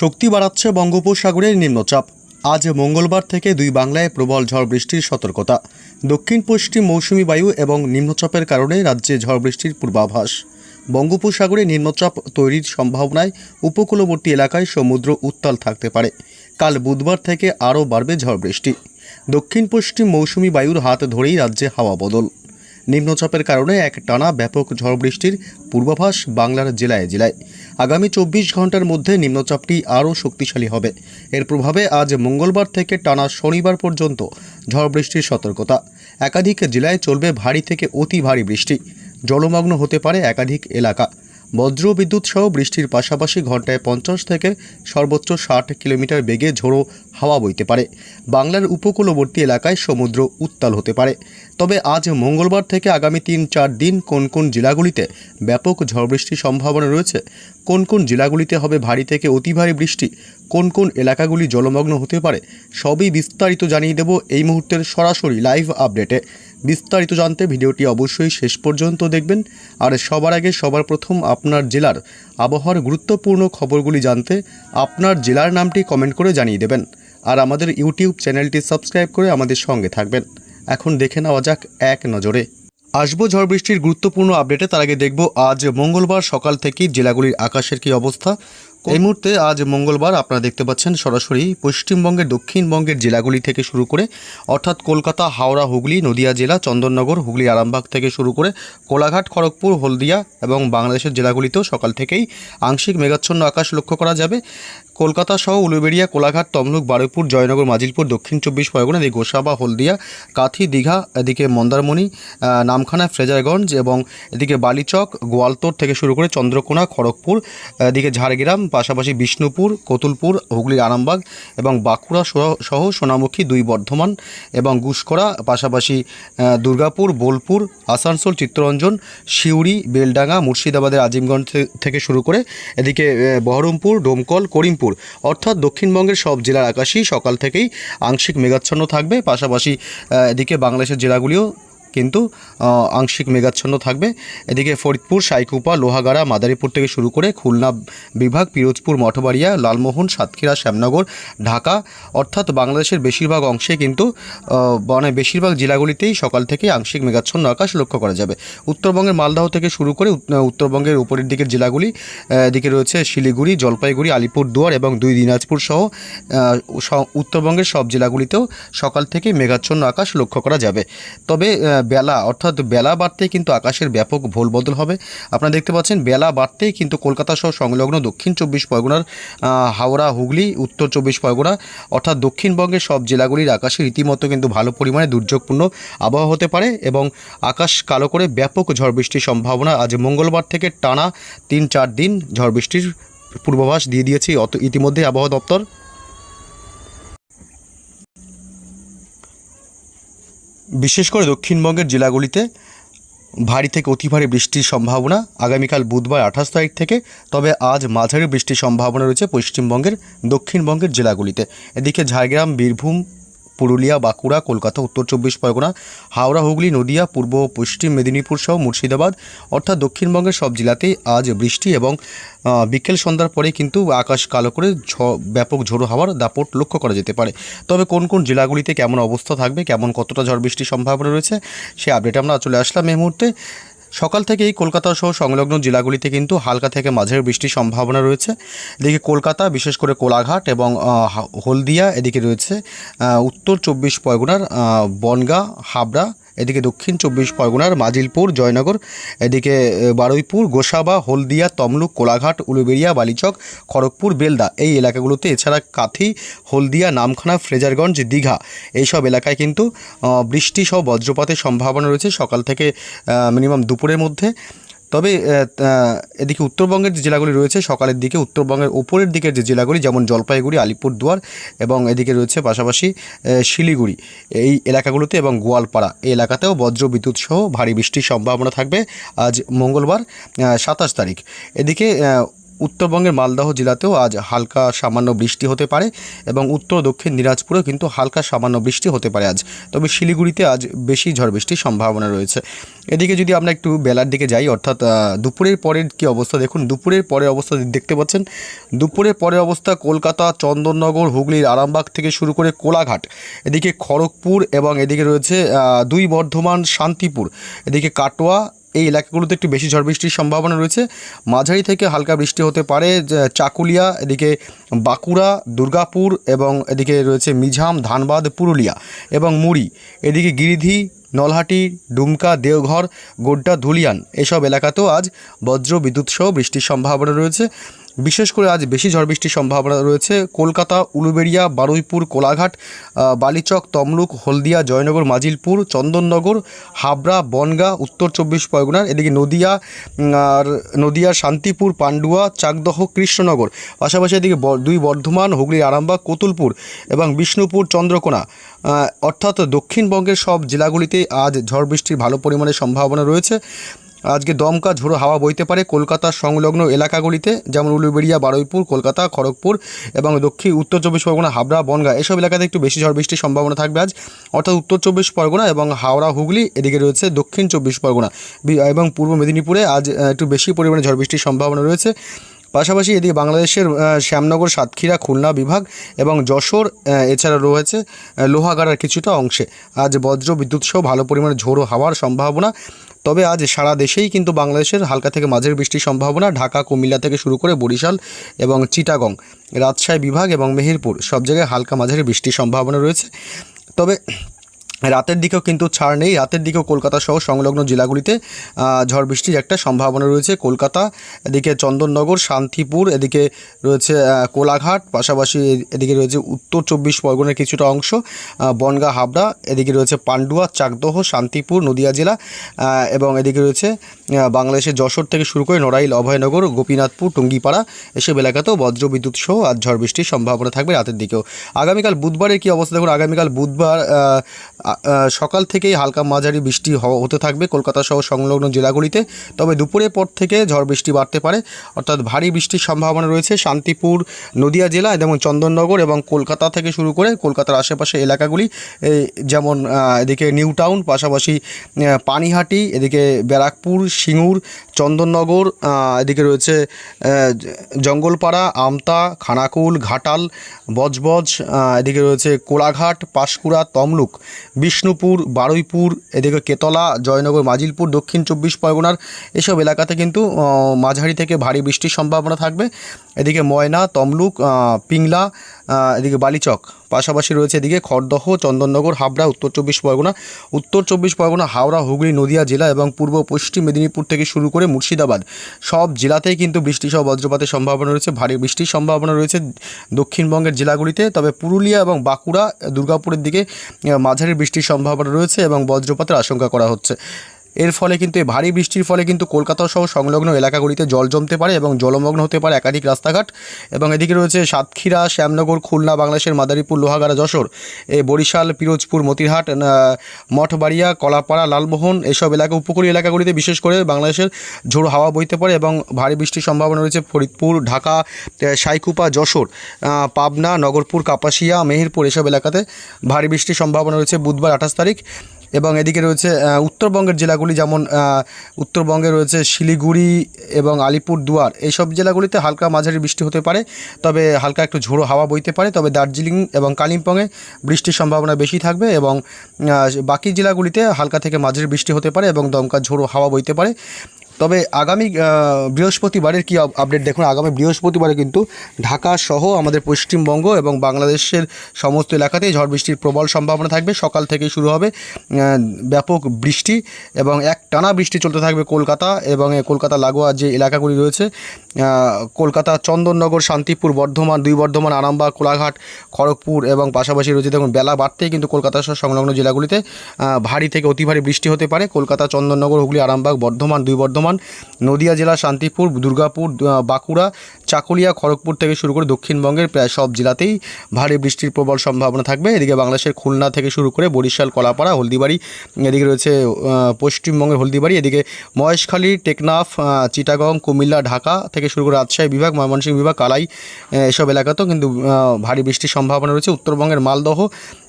শক্তি বাড়াচ্ছে বঙ্গোপসাগরের নিম্নচাপ। আজ মঙ্গলবার থেকে দুই বাংলায় প্রবল ঝড় বৃষ্টির সতর্কতা। দক্ষিণ পশ্চিম মৌসুমি বায়ু এবং নিম্নচাপের কারণে রাজ্যে ঝড় বৃষ্টির পূর্বাভাস। বঙ্গোপসাগরে নিম্নচাপ তৈরির সম্ভাবনায় উপকূলবর্তী এলাকায় সমুদ্র উত্তাল থাকতে পারে। কাল বুধবার থেকে আরও বাড়বে ঝড় বৃষ্টি। দক্ষিণ পশ্চিম মৌসুমি বায়ুর হাত ধরেই রাজ্যে হাওয়া বদল। নিম্নচাপের কারণে এক টানা ব্যাপক ঝড় বৃষ্টির পূর্বাভাস বাংলার জেলায় জেলায়। আগামী চব্বিশ ঘণ্টার মধ্যে নিম্নচাপটি আরও শক্তিশালী হবে। এর প্রভাবে আজ মঙ্গলবার থেকে টানা শনিবার পর্যন্ত ঝড় বৃষ্টির সতর্কতা। একাধিক জেলায় চলবে ভারী থেকে অতি ভারী বৃষ্টি। জলমগ্ন হতে পারে একাধিক এলাকা। বজ্র বিদ্যুৎ সহ বৃষ্টির পাশাপাশি ঘন্টায় পঞ্চাশ থেকে সর্বোচ্চ ষাট কিলোমিটার বেগে ঝোড়ো হাওয়া বইতে পারে। বাংলার উপকূলবর্তী এলাকায় সমুদ্র উত্তাল হতে পারে। তবে আজ মঙ্গলবার থেকে আগামী তিন চার দিন কোন কোন জেলাগুলিতে ব্যাপক ঝড় বৃষ্টির সম্ভাবনা রয়েছে, কোন কোন জেলাগুলিতে হবে ভারী থেকে অতি ভারী বৃষ্টি, কোন কোন এলাকাগুলি জলমগ্ন হতে পারে, সবই বিস্তারিত জানিয়ে দেব এই মুহূর্তের সরাসরি লাইভ আপডেটে। বিস্তারিত জানতে ভিডিওটি অবশ্যই শেষ পর্যন্ত দেখবেন। আর সবার আগে সবার প্রথম আপনার জেলার আবহাওয়ার গুরুত্বপূর্ণ খবরগুলি জানতে আপনার জেলার নামটি কমেন্ট করে জানিয়ে দেবেন। আর আমাদের ইউটিউব চ্যানেলটি সাবস্ক্রাইব করে আমাদের সঙ্গে থাকবেন। এখন দেখে নেওয়া যাক এক নজরে। আসব ঝড় বৃষ্টির গুরুত্বপূর্ণ আপডেটে, তার আগে দেখব আজ মঙ্গলবার সকাল থেকেই জেলাগুলির আকাশের কী অবস্থা এই মুহূর্তে আজ মঙ্গলবার আপনারা দেখতে পাচ্ছেন সরাসরি পশ্চিমবঙ্গের, দক্ষিণবঙ্গের জেলাগুলি থেকে শুরু করে, অর্থাৎ কলকাতা, হাওড়া, হুগলি, নদিয়া জেলা, চন্দননগর, হুগলি, আরামবাগ থেকে শুরু করে কোলাঘাট, খড়গপুর, হলদিয়া এবং বাংলাদেশের জেলাগুলিতেও সকাল থেকেই আংশিক মেঘাচ্ছন্ন আকাশ লক্ষ্য করা যাবে। কলকাতা সহ উলুবেড়িয়া, কোলাঘাট, তমলুক, বারুইপুর, জয়নগর, মাজিলপুর, দক্ষিণ চব্বিশ পরগনা, এদিকে গোসাবা হলদিয়া, কাথি, দীঘা, এদিকে মন্দারমণি নামখানা, ফ্রেজারগঞ্জ এবং এদিকে বালিচক, গোয়ালতোর থেকে শুরু করে চন্দ্রকোনা, খড়গপুর, এদিকে ঝাড়গ্রাম, পাশাপাশি বিষ্ণুপুর, কতুলপুর, হুগলির আরামবাগ এবং বাঁকুড়া সহ- সোনামুখী দুই বর্ধমান এবং গুসকরা পাশাপাশি দুর্গাপুর, বোলপুর, আসানসোল, চিত্তরঞ্জন, সিউড়ি, বেলডাঙ্গা, মুর্শিদাবাদের আজিমগঞ্জ থেকে শুরু করে এদিকে বহরমপুর, ডোমকল, করিমপুর। অর্থাৎ দক্ষিণবঙ্গের সব জেলার আকাশেই সকাল থেকেই আংশিক মেঘাচ্ছন্ন থাকবে। পাশাপাশি এদিকে বাংলাদেশের জেলাগুলিও কিন্তু আংশিক মেঘাচ্ছন্ন থাকবে। এদিকে ফরিদপুর, সাইকুপা, লোহাগাড়া, মাদারীপুর থেকে শুরু করে খুলনা বিভাগ, পিরোজপুর, মঠবাড়িয়া, লালমোহন, সাতক্ষীরা, শ্যামনগর, ঢাকা, অর্থাৎ বাংলাদেশের বেশিরভাগ অংশে কিন্তু মানে বেশিরভাগ জেলাগুলিতেই সকাল থেকে আংশিক মেঘাচ্ছন্ন আকাশ লক্ষ্য করা যাবে। উত্তরবঙ্গের মালদহ থেকে শুরু করে উত্তরবঙ্গের উপরের দিকের জেলাগুলি এদিকে রয়েছে শিলিগুড়ি, জলপাইগুড়ি, আলিপুরদুয়ার এবং দুই দিনাজপুর সহ উত্তরবঙ্গের সব জেলাগুলিতেও সকাল থেকে মেঘাচ্ছন্ন আকাশ লক্ষ্য করা যাবে। তবে বেলা, অর্থাৎ বেলা বাড়তেই কিন্তু আকাশের ব্যাপক ভোল বদল হবে। আপনারা দেখতে পাচ্ছেন, বেলা বাড়তেই কিন্তু কলকাতা সহ সংলগ্ন দক্ষিণ চব্বিশ পরগনার হাওড়া, হুগলি, উত্তর চব্বিশ পরগনা, অর্থাৎ দক্ষিণবঙ্গের সব জেলাগুলির আকাশে রীতিমতো কিন্তু ভালো পরিমাণে দুর্যোগপূর্ণ আবহাওয়া হতে পারে এবং আকাশ কালো করে ব্যাপক ঝড় বৃষ্টির সম্ভাবনা আজ মঙ্গলবার থেকে টানা তিন চার দিন ঝড় বৃষ্টির পূর্বাভাস দিয়ে দিয়েছে ইতিমধ্যে আবহাওয়া দপ্তর। বিশেষ করে দক্ষিণবঙ্গের জেলাগুলিতে ভারী থেকে অতি ভারী বৃষ্টির সম্ভাবনা আগামীকাল বুধবার আঠাশ তারিখ থেকে, তবে আজ মাঝারি বৃষ্টির সম্ভাবনা রয়েছে পশ্চিমবঙ্গের দক্ষিণবঙ্গের জেলাগুলিতে। এদিকে ঝাড়গ্রাম, বীরভূম পুরুলিয়া, বাঁকুড়া, কলকাতা, উত্তর চব্বিশ পরগনা, হাওড়া, হুগলি, নদিয়া, পূর্ব, পশ্চিম মেদিনীপুর সহ মুর্শিদাবাদ, অর্থাৎ দক্ষিণবঙ্গের সব জেলাতেই আজ বৃষ্টি এবং বিকেল সন্ধ্যার পরে কিন্তু আকাশ কালো করে ঝ- ব্যাপক ঝোড়ো হাওয়ার দাপট লক্ষ্য করা যেতে পারে। তবে কোন কোন জেলাগুলিতে কেমন অবস্থা থাকবে, কেমন কতটা ঝড় বৃষ্টির সম্ভাবনা রয়েছে, সে আপডেট আমরা চলে আসলাম এই মুহূর্তে। সকাল থেকেই কলকাতা সহ সংলগ্ন জেলাগুলিতে কিন্তু হালকা থেকে মাঝের বৃষ্টির সম্ভাবনা রয়েছে। এদিকে কলকাতা, বিশেষ করে কোলাঘাট এবং হলদিয়া, এদিকে রয়েছে উত্তর চব্বিশ পরগনার বনগা, হাবড়া এদিকে দক্ষিণ চব্বিশ পরগনার মাজিলপুর, জয়নগর, এদিকে বারুইপুর, গোসাবা, হলদিয়া, তমলুক, কোলাঘাট, উলুবেড়িয়া, বালিচক, খড়গপুর, বেলদা এই এলাকাগুলোতে। এছাড়া কাথি, হলদিয়া, নামখানা, ফ্রেজারগঞ্জ, দীঘা এইসব এলাকায় কিন্তু বৃষ্টি সহ বজ্রপাতের সম্ভাবনা রয়েছে। সকাল থেকে মিনিমাম দুপুরের মধ্যে। তবে এদিকে উত্তরবঙ্গের যে জেলাগুলি রয়েছে, সকালের দিকে উত্তরবঙ্গের ওপরের দিকের যে জেলাগুলি, যেমন জলপাইগুড়ি, আলিপুরদুয়ার এবং এদিকে রয়েছে পাশাপাশি শিলিগুড়ি। এই এলাকাগুলোতে এবং গোয়ালপাড়া এই এলাকাতেও বজ্র বিদ্যুৎ সহ ভারী বৃষ্টির সম্ভাবনা থাকবে আজ মঙ্গলবার সাতাশ তারিখ। এদিকে উত্তরবঙ্গের মালদহ জেলাতেও আজ হালকা সামান্য বৃষ্টি হতে পারে এবং উত্তর দক্ষিণ দিনাজপুরেও কিন্তু হালকা সামান্য বৃষ্টি হতে পারে আজ। তবে শিলিগুড়িতে আজ বেশি ঝড় বৃষ্টির সম্ভাবনা রয়েছে। এদিকে যদি আমরা একটু বেলার দিকে যাই, অর্থাৎ দুপুরের পরের কি অবস্থা? দেখুন, দুপুরের পরের অবস্থা দেখতে পাচ্ছেন। দুপুরের পরের অবস্থা কলকাতা, চন্দননগর, হুগলির আরামবাগ থেকে শুরু করে কোলাঘাট। এদিকে খড়গপুর এবং এদিকে রয়েছে দুই বর্ধমান, শান্তিপুর। এদিকে কাটোয়া এই এলাকাগুলোতে একটু বেশি ঝড় বৃষ্টির সম্ভাবনা রয়েছে। মাঝারি থেকে হালকা বৃষ্টি হতে পারে চাকুলিয়া, এদিকে বাঁকুড়া, দুর্গাপুর এবং এদিকে রয়েছে মিঝাম ধানবাদ, পুরুলিয়া এবং মুড়ি। এদিকে গিরিধি, নলহাটি, ডুমকা, দেওঘর, গোড্ডা, ধুলিয়ান এসব এলাকাতেও আজ বজ্র বিদ্যুৎসহ বৃষ্টির সম্ভাবনা রয়েছে। বিশেষ করে আজ বেশি ঝড় বৃষ্টির সম্ভাবনা রয়েছে। কলকাতা, উলুবেড়িয়া, বারুইপুর, কোলাঘাট বালিচক, তমলুক, হলদিয়া, জয়নগর, মাজিলপুর, চন্দননগর, হাবড়া, বনগাঁ, উত্তর চব্বিশ পরগনার, এদিকে নদিয়া আর নদিয়া শান্তিপুর, পান্ডুয়া, চাকদহ, কৃষ্ণনগর। পাশাপাশি এদিকে দুই বর্ধমান, হুগলির আরামবাগ, কতুলপুর এবং বিষ্ণুপুর, চন্দ্রকোনা। অর্থাৎ দক্ষিণবঙ্গের সব জেলাগুলিতে আজ ঝড় বৃষ্টির ভালো পরিমাণে সম্ভাবনা রয়েছে। আজকে দমকা ঝোড়ো হাওয়া বইতে পারে কলকাতার সংলগ্ন এলাকাগুলিতে, যেমন উলুবেড়িয়া, বারুইপুর, কলকাতা, খড়গপুর এবং দক্ষিণ উত্তর চব্বিশ পরগনা, হাবড়া, বনগাঁ। এসব এলাকাতে একটু বেশি ঝড় বৃষ্টির সম্ভাবনা থাকবে আজ। অর্থাৎ উত্তর চব্বিশ পরগনা এবং হাওড়া, হুগলি, এদিকে রয়েছে দক্ষিণ চব্বিশ পরগনা। এবং পূর্ব মেদিনীপুরে আজ একটু বেশি পরিমাণে ঝড় বৃষ্টির সম্ভাবনা রয়েছে। পাশাপাশি এদিকে বাংলাদেশের শ্যামনগর, সাতক্ষীরা, খুলনা বিভাগ এবং যশোর এছাড়া রয়েছে লোহাগাড়ার কিছুটা অংশে। আজ বজ্র বিদ্যুৎ সহ ভালো পরিমাণে ঝোড়ো হাওয়ার সম্ভাবনা। তবে আজ সারা দেশেই কিন্তু বাংলাদেশের হালকা থেকে মাঝের বৃষ্টির সম্ভাবনা, ঢাকা, কুমিল্লা থেকে শুরু করে বরিশাল এবং চিটাগং, রাজশাহী, বিভাগ এবং মেহেরপুর সব জায়গায় হালকা মাঝারি বৃষ্টির সম্ভাবনা রয়েছে। তবে রাতের দিকেও কিন্তু ছাড় নেই। রাতের দিকেও কলকাতা সহ সংলগ্ন জেলাগুলিতে ঝড় বৃষ্টির একটা সম্ভাবনা রয়েছে। কলকাতা, এদিকে চন্দননগর, শান্তিপুর, এদিকে রয়েছে কোলাঘাট, পাশাপাশি এদিকে রয়েছে উত্তর চব্বিশ পরগনার কিছুটা অংশ বনগাঁ, হাবড়া, এদিকে রয়েছে পান্ডুয়া, চাকদহ, শান্তিপুর, নদিয়া জেলা এবং এদিকে রয়েছে বাংলাদেশের যশোর থেকে শুরু করে নড়াইল, অভয়নগর, গোপীনাথপুর, টুঙ্গিপাড়া এসব এলাকাতেও বজ্রবিদ্যুৎ সহ আজ ঝড় বৃষ্টির সম্ভাবনা থাকবে রাতের দিকেও। আগামীকাল বুধবারের কি অবস্থা? দেখুন, আগামীকাল বুধবার সকাল থেকেই হালকা মাঝারি বৃষ্টি হতে থাকবে। কলকাতা সহ সংলগ্ন জেলাগুলিতে। তবে দুপুরের পর থেকে ঝড় বৃষ্টি বাড়তে পারে। অর্থাৎ ভারী বৃষ্টির সম্ভাবনা রয়েছে। শান্তিপুর, নদিয়া জেলা যেমন চন্দননগর এবং কলকাতা থেকে শুরু করে কলকাতার আশেপাশে এলাকাগুলি যেমন এদিকে নিউ টাউন, পাশাপাশি পানিহাটি, এদিকে ব্যারাকপুর, সিঙ্গুর, চন্দননগর এদিকে রয়েছে জঙ্গলপাড়া, আমতা, খানাকুল, ঘাটাল, বজবজ এদিকে রয়েছে কোলাঘাট, পাঁশকুড়া, তমলুক। বিষ্ণুপুর, বারুইপুর, এদিকে কেতলা, জয়নগর, মাজিলপুর, দক্ষিণ চব্বিশ পরগনার এসব এলাকাতে কিন্তু মাঝারি থেকে ভারী বৃষ্টির সম্ভাবনা থাকবে। এদিকে ময়না, তমলুক পিংলা এদিকে বালিচক, পাশাপাশি রয়েছে এদিকে খড়দহ, চন্দননগর, হাবড়া, উত্তর চব্বিশ পরগনা। উত্তর চব্বিশ পরগনা, হাওড়া, হুগলি, নদিয়া জেলা এবং পূর্ব পশ্চিম মেদিনীপুর থেকে শুরু করে মুর্শিদাবাদ। সব জেলাতেই কিন্তু বৃষ্টি সহ বজ্রপাতের সম্ভাবনা রয়েছে, ভারী বৃষ্টির সম্ভাবনা রয়েছে দক্ষিণবঙ্গের জেলাগুলিতে। তবে পুরুলিয়া এবং বাঁকুড়া, দুর্গাপুরের দিকে মাঝারি বৃষ্টির সম্ভাবনা রয়েছে এবং বজ্রপাতের আশঙ্কা করা হচ্ছে। এর ফলে কিন্তু, এই ভারী বৃষ্টির ফলে কিন্তু কলকাতা সহ সংলগ্ন এলাকাগুলিতে জল জমতে পারে এবং জলমগ্ন হতে পারে একাধিক রাস্তাঘাট। এবং এদিকে রয়েছে সাতক্ষীরা, শ্যামনগর, খুলনা, বাংলাদেশের মাদারীপুর, লোহাগাড়া, যশোর এই বরিশাল, পিরোজপুর, মতিরহাট মঠবাড়িয়া, কলাপাড়া, লালমোহন, এসব এলাকা, উপকূলীয় এলাকাগুলিতে বিশেষ করে বাংলাদেশের ঝোড়ো হাওয়া বইতে পারে এবং ভারী বৃষ্টির সম্ভাবনা রয়েছে ফরিদপুর, ঢাকা সাইকুপা, যশোর পাবনা, নগরপুর, কাপাসিয়া, মেহেরপুর, এসব এলাকাতে ভারী বৃষ্টির সম্ভাবনা রয়েছে বুধবার আঠাশ তারিখ। এবং এদিকে রয়েছে উত্তরবঙ্গের জেলাগুলি যেমন উত্তরবঙ্গে রয়েছে শিলিগুড়ি এবং আলিপুর দুয়ার এইসব জেলাগুলিতে হালকা মাঝারি বৃষ্টি হতে পারে, তবে হালকা একটু ঝোড়ো হাওয়া বইতে পারে, তবে দার্জিলিং এবং কালিম্পংয়ে বৃষ্টির সম্ভাবনা বেশি থাকবে এবং বাকি জেলাগুলিতে হালকা থেকে মাঝারি বৃষ্টি হতে পারে এবং দমকা ঝোড়ো হাওয়া বইতে পারে। তবে আগামী বৃহস্পতিবারের কি আপ- আপডেট দেখুন, আগামী বৃহস্পতিবারে কিন্তু ঢাকা সহ আমাদের পশ্চিমবঙ্গ এবং বাংলাদেশের সমস্ত এলাকাতেই ঝড় বৃষ্টির প্রবল সম্ভাবনা থাকবে। সকাল থেকেই শুরু হবে ব্যাপক বৃষ্টি এবং এক টানা বৃষ্টি চলতে থাকবে কলকাতা এবং কলকাতা লাগোয়া যে এলাকাগুলি রয়েছে কলকাতা, চন্দননগর, শান্তিপুর, বর্ধমান, দুই বর্ধমান, আরামবাগ, কোলাঘাট, খড়গপুর এবং পাশাপাশি রয়েছে দেখুন, বেলা বাড়তেই কিন্তু কলকাতা সহ সংলগ্ন জেলাগুলিতে ভারী থেকে অতি ভারী বৃষ্টি হতে পারে। কলকাতা, চন্দননগর, হুগলি, আরামবাগ, বর্ধমান, দুই বর্ধমান বর্ধমান, নদিয়া জেলা, শান্তিপুর, দুর্গাপুর বাঁকুড়া, চাকুলিয়া, খড়গপুর থেকে শুরু করে দক্ষিণবঙ্গের প্রায় সব জেলাতেই ভারী বৃষ্টির প্রবল সম্ভাবনা থাকবে। এদিকে বাংলাদেশের খুলনা থেকে শুরু করে বরিশাল, কলাপাড়া, হলদিবাড়ি, এদিকে রয়েছে পশ্চিমবঙ্গের হলদিবাড়ি, এদিকে মহেশখালী, টেকনাফ চিটাগং, কুমিল্লা, ঢাকা থেকে শুরু করে রাজশাহী বিভাগ, ময়মনসিংহ বিভাগ, কালাই এসব এলাকাতেও কিন্তু ভারী বৃষ্টির সম্ভাবনা রয়েছে। উত্তরবঙ্গের মালদহ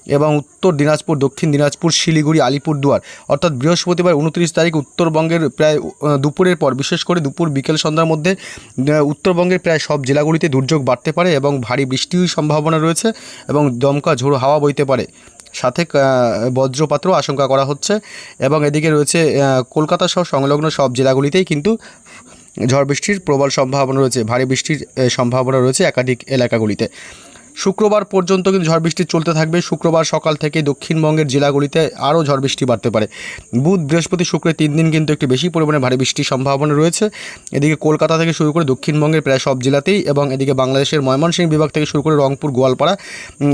এবং উত্তর দিনাজপুর দক্ষিণ দিনাজপুর শিলিগুড়ি আলিপুরদুয়ার। অর্থাৎ বৃহস্পতিবার উনত্রিশ তারিখ উত্তরবঙ্গের প্রায় দুপুরের পর বিশেষ করে দুপুর বিকেল সন্ধ্যার মধ্যে উত্তরবঙ্গের প্রায় সব জেলাগুলিতে দুর্যোগ বাড়তে পারে এবং ভারী বৃষ্টির সম্ভাবনা রয়েছে এবং দমকা ঝোড়ো হাওয়া বইতে পারে। সাথে আহ, বজ্রপাতও আশঙ্কা করা হচ্ছে এবং এদিকে রয়েছে কলকাতা সহ সংলগ্ন সব জেলাগুলিতেই কিন্তু ঝড় বৃষ্টির প্রবল সম্ভাবনা রয়েছে ভারী বৃষ্টির সম্ভাবনা রয়েছে একাধিক এলাকাগুলিতে। শুক্রবার পর্যন্ত কিন্তু ঝড় বৃষ্টি চলতে থাকবে। শুক্রবার সকাল থেকে দক্ষিণবঙ্গের জেলাগুলিতে আরও ঝড় বৃষ্টি বাড়তে পারে। বুধ, বৃহস্পতি, শুক্রের তিন দিন কিন্তু একটু বেশি পরিমাণে ভারী বৃষ্টির সম্ভাবনা রয়েছে। এদিকে কলকাতা থেকে শুরু করে দক্ষিণবঙ্গের প্রায় সব জেলাতেই এবং এদিকে বাংলাদেশের ময়মনসিংহ বিভাগ থেকে শুরু করে রংপুর, গোয়ালপাড়া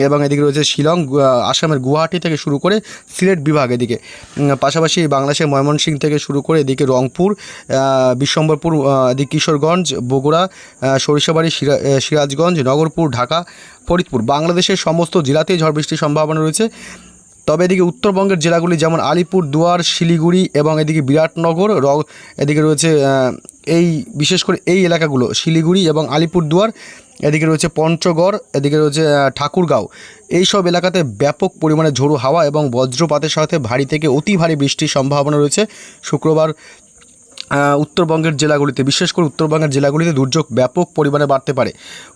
এবং এদিকে রয়েছে শিলং আসামের গুয়াহাটি থেকে শুরু করে সিলেট বিভাগ এদিকে। পাশাপাশি বাংলাদেশের ময়মনসিংহ থেকে শুরু করে এদিকে রংপুর বিশ্বম্বরপুর এদিকে কিশোরগঞ্জ, বগুড়া সরিষাবাড়ি সিরাজগঞ্জ, নগরপুর, ঢাকা ফরিদপুর। বাংলাদেশের সমস্ত জেলাতেই ঝড় বৃষ্টির সম্ভাবনা রয়েছে। তবে এদিকে উত্তরবঙ্গের জেলাগুলি যেমন আলিপুর, দুয়ার, শিলিগুড়ি এবং এদিকে বিরাটনগর এদিকে রয়েছে এই বিশেষ করে এই এলাকাগুলো, শিলিগুড়ি এবং আলিপুর, দুয়ার, এদিকে রয়েছে পঞ্চগড়, এদিকে রয়েছে ঠাকুরগাঁও। এই সব এলাকাতে ব্যাপক পরিমাণে ঝোড়ো হাওয়া এবং বজ্রপাতের সাথে ভারী থেকে অতি ভারী বৃষ্টির সম্ভাবনা রয়েছে। শুক্রবার উত্তরবঙ্গের জেলাগুলিতে, বিশেষ করে উত্তরবঙ্গের জেলাগুলিতে দুর্যোগ ব্যাপক পরিমাণে বাড়তে পারে।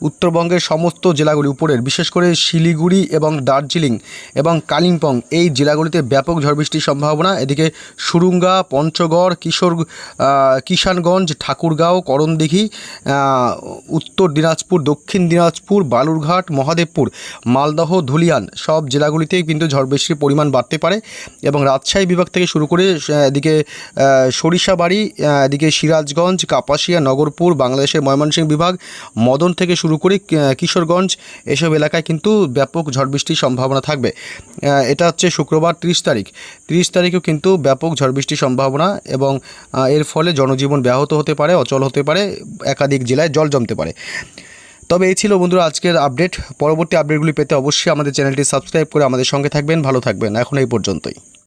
উত্তরবঙ্গের সমস্ত জেলাগুলি উপরের, বিশেষ করে শিলিগুড়ি এবং দার্জিলিং এবং কালিম্পং, এই জেলাগুলিতে ব্যাপক ঝড় বৃষ্টির সম্ভাবনা। এদিকে সুরুঙ্গা, পঞ্চগড়, কিশোর কিষানগঞ্জ, ঠাকুরগাঁও, করণদিঘি উত্তর দিনাজপুর, দক্ষিণ দিনাজপুর, বালুরঘাট, মহাদেবপুর, মালদহ, ধুলিয়ান সব জেলাগুলিতেই কিন্তু ঝড় বৃষ্টির পরিমাণ বাড়তে পারে। এবং রাজশাহী বিভাগ থেকে শুরু করে, এদিকে সরিষাবাড়ি এদিকে সিরাজগঞ্জ, কাপাসিয়া, নগরপুর, বাংলাদেশের ময়মনসিংহ বিভাগ, মদন থেকে শুরু করে কিশোরগঞ্জ, এসব এলাকায় কিন্তু ব্যাপক ঝড় বৃষ্টির সম্ভাবনা থাকবে। এটা হচ্ছে শুক্রবার তিরিশ তারিখ। তিরিশ তারিখেও কিন্তু ব্যাপক ঝড় বৃষ্টির সম্ভাবনা এবং এর ফলে জনজীবন ব্যাহত হতে পারে, অচল হতে পারে, একাধিক জেলায় জল জমতে পারে। তবে এই ছিল বন্ধুরা আজকের আপডেট। পরবর্তী আপডেটগুলি পেতে অবশ্যই আমাদের চ্যানেলটি সাবস্ক্রাইব করে আমাদের সঙ্গে থাকবেন। ভালো থাকবেন। এখন এই পর্যন্তই।